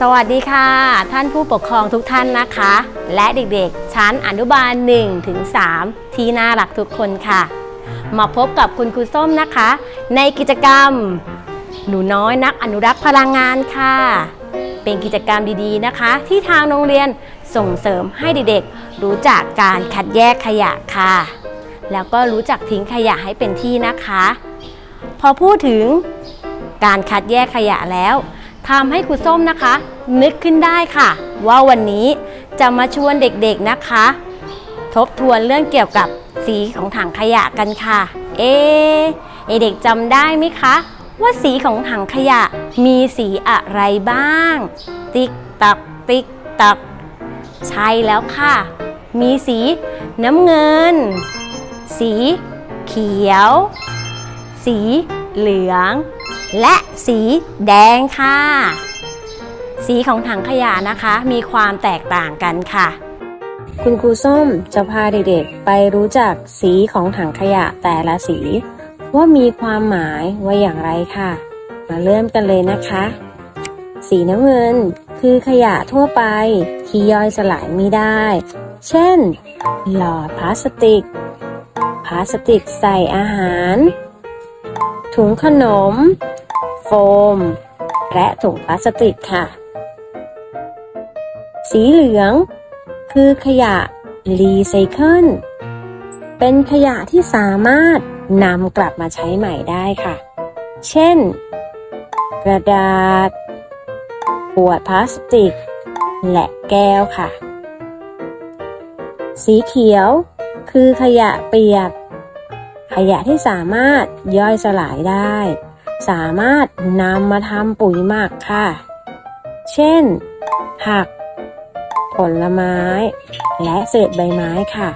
สวัสดีค่ะ ท่านผู้ปกครองทุกท่านนะคะ และเด็กๆ ชั้นอนุบาล1ถึง3ที่น่ารักทุกคนค่ะ มาพบกับคุณครูส้มนะคะ ในกิจกรรม หนูน้อยนักอนุรักษ์พลังงานค่ะ เป็นกิจกรรมดีๆนะคะ ที่ทางโรงเรียนส่งเสริมให้เด็กๆ รู้จักการคัดแยกขยะค่ะ แล้วก็รู้จักทิ้งขยะให้เป็นที่นะคะ พอพูดถึงการคัดแยกขยะแล้ว ทำให้ครูส้มนะคะ นึกขึ้นได้ค่ะ ว่าวันนี้จะมาชวนเด็กๆนะคะ ทบทวนเรื่องเกี่ยวกับสีของถังขยะกันค่ะ เอเด็กจำได้ไหมคะ ว่าสีของถังขยะมีสีอะไรบ้าง ติ๊กตักติ๊กตักใช่แล้วค่ะ มีสีน้ำเงิน สีเขียว สีเหลือง และสีแดงค่ะ สีของถังขยะนะคะ มีความแตกต่างกันค่ะ คุณครูส้มจะพาเด็กๆ ไปรู้จักสีของถังขยะแต่ละสี ว่ามีความหมายว่าอย่างไรค่ะ มาเริ่มกันเลยนะคะ สีน้ำเงินคือขยะทั่วไปที่ย่อยสลายไม่ได้ เช่น หลอดพลาสติก พลาสติกใส่อาหาร ถุงขนม โฟม และถุงพลาสติกค่ะ สีเหลือง คือขยะรีไซเคิล เป็นขยะที่สามารถนำกลับมาใช้ใหม่ได้ค่ะ เช่น กระดาษ ขวดพลาสติก และแก้วค่ะ สีเขียว คือขยะเปียก ขยะที่สามารถย่อยสลายได้ สามารถนำมาทำปุ๋ยหมักค่ะ เช่น ผัก ผลไม้ และเศษใบไม้ค่ะ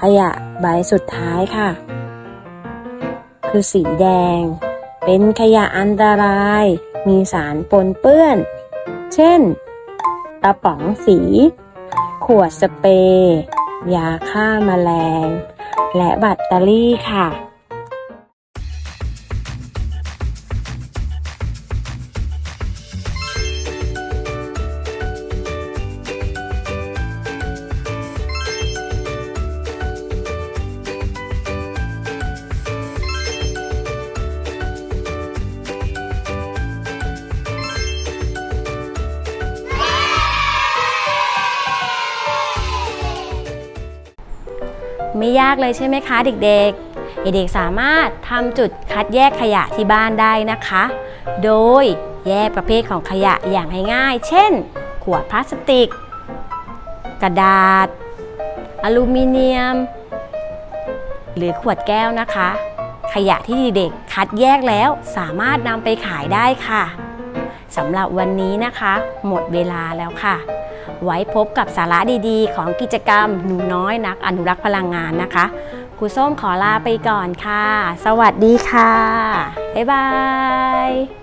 ขยะใบสุดท้ายค่ะ คือสีแดง เป็นขยะอันตราย มีสารปนเปื้อน เช่นกระป๋องสี ขวดสเปรย์ ยาฆ่าแมลง และแบตเตอรี่ค่ะ ไม่ยากเลยใช่ไหมคะเด็กๆ เด็กๆสามารถทำจุดคัดแยกขยะที่บ้านได้นะคะ โดยแยกประเภทของขยะอย่างง่ายๆ เช่น ขวดพลาสติก กระดาษ อลูมิเนียม หรือขวดแก้วนะคะ ขยะที่เด็กๆคัดแยกแล้วสามารถนำไปขายได้ค่ะ สำหรับวันนี้นะคะ หมดเวลาแล้วค่ะ ไว้พบกับสาระดีๆ ของกิจกรรมหนูน้อยนักอนุรักษ์พลังงานนะคะครูส้มขอลาไปก่อนค่ะ สวัสดีค่ะ บ๊ายบาย